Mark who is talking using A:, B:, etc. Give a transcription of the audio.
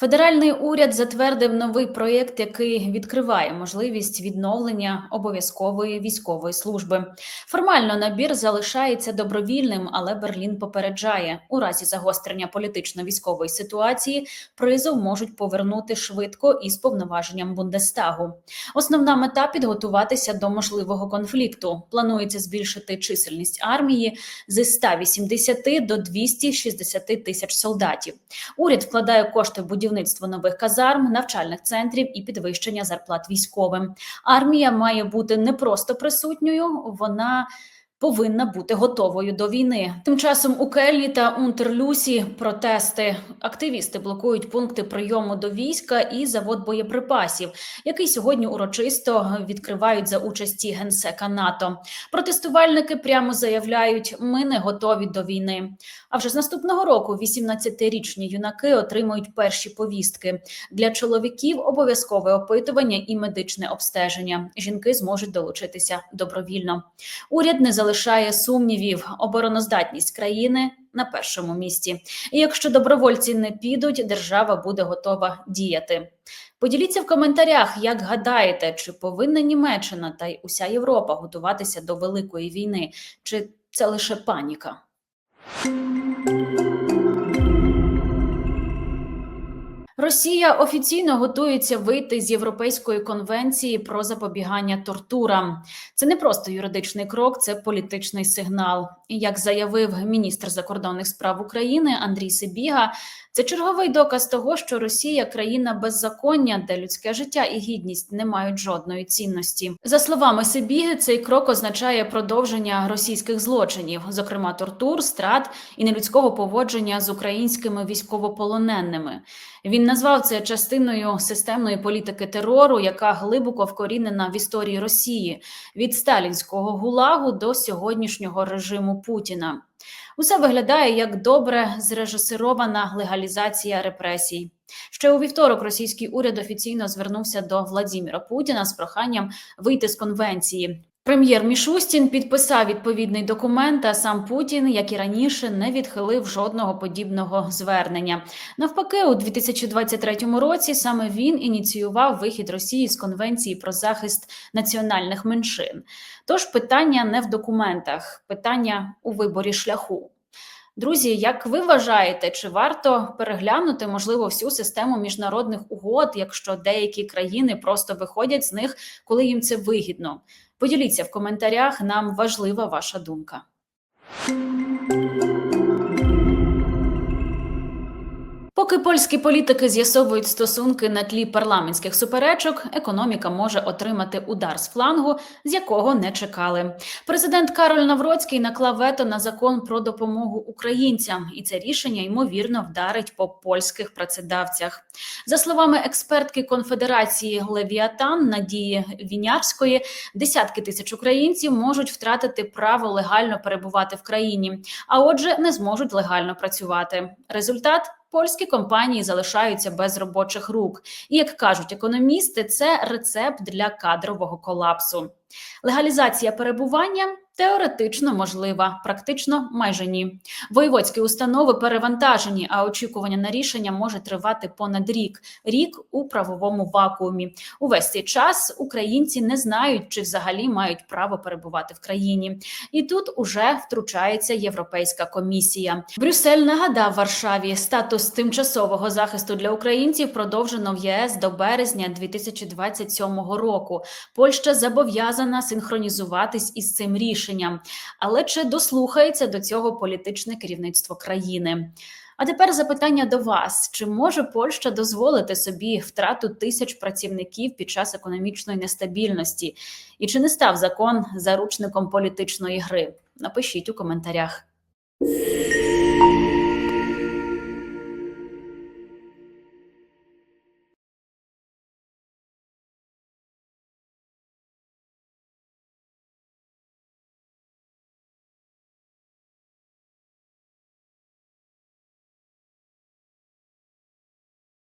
A: Федеральний уряд затвердив новий проєкт, який відкриває можливість відновлення обов'язкової військової служби. Формально набір залишається добровільним, але Берлін попереджає, у разі загострення політично-військової ситуації призов можуть повернути швидко із повноваженням Бундестагу. Основна мета підготуватися до можливого конфлікту. Планується збільшити чисельність армії з 180 до 260 тисяч солдатів. Уряд вкладає кошти в будівництво нових казарм, навчальних центрів і підвищення зарплат військовим. Армія має бути не просто присутньою, вона повинна бути готовою до війни. Тим часом у Кельні та Унтерлюсі протести активісти блокують пункти прийому до війська і завод боєприпасів, який сьогодні урочисто відкривають за участі генсека НАТО. Протестувальники прямо заявляють: ми не готові до війни. А вже з наступного року 18-річні юнаки отримують перші повістки. Для чоловіків обов'язкове опитування і медичне обстеження. Жінки зможуть долучитися добровільно. Уряд не залишає сумнівів. Обороноздатність країни на першому місці. І якщо добровольці не підуть, держава буде готова діяти. Поділіться в коментарях, як гадаєте, чи повинна Німеччина та й уся Європа готуватися до великої війни, чи це лише паніка? Росія офіційно готується вийти з Європейської конвенції про запобігання тортурам. Це не просто юридичний крок, це політичний сигнал. І як заявив міністр закордонних справ України Андрій Сибіга, це черговий доказ того, що Росія країна беззаконня, де людське життя і гідність не мають жодної цінності. За словами Сибіги, цей крок означає продовження російських злочинів, зокрема тортур, страт і нелюдського поводження з українськими військовополоненими. Він назвав це частиною системної політики терору, яка глибоко вкорінена в історії Росії від сталінського гулагу до сьогоднішнього режиму Путіна. Усе виглядає як добре зрежисерована легалізація репресій. Ще у вівторок російський уряд офіційно звернувся до Владіміра Путіна з проханням вийти з конвенції. Прем'єр Мішустін підписав відповідний документ. А сам Путін, як і раніше, не відхилив жодного подібного звернення. Навпаки, у 2023 році саме він ініціював вихід Росії з конвенції про захист національних меншин. Тож питання не в документах, питання у виборі шляху. Друзі, як ви вважаєте, чи варто переглянути можливо всю систему міжнародних угод, якщо деякі країни просто виходять з них, коли їм це вигідно? Поділіться в коментарях. Нам важлива ваша думка. Поки польські політики з'ясовують стосунки на тлі парламентських суперечок, економіка може отримати удар з флангу, з якого не чекали. Президент Кароль Навроцький наклав вето на закон про допомогу українцям, і це рішення ймовірно вдарить по польських працедавцях. За словами експертки конфедерації Левіатан Надії Вінярської, десятки тисяч українців можуть втратити право легально перебувати в країні, а отже, не зможуть легально працювати. Результат польські компанії залишаються без робочих рук. І як кажуть економісти, це рецепт для кадрового колапсу. Легалізація перебування теоретично можлива, практично майже ні. Воєводські установи перевантажені, а очікування на рішення може тривати понад рік. Рік у правовому вакуумі. Увесь цей час українці не знають, чи взагалі мають право перебувати в країні. І тут уже втручається Європейська комісія. Брюссель нагадав Варшаві статус тимчасового захисту для українців продовжено в ЄС до березня 2027 року. Польща зобов'язана синхронізуватись із цим рішенням, але чи дослухається до цього політичне керівництво країни? А тепер запитання до вас: чи може Польща дозволити собі втрату тисяч працівників під час економічної нестабільності? І чи не став закон заручником політичної гри? Напишіть у коментарях.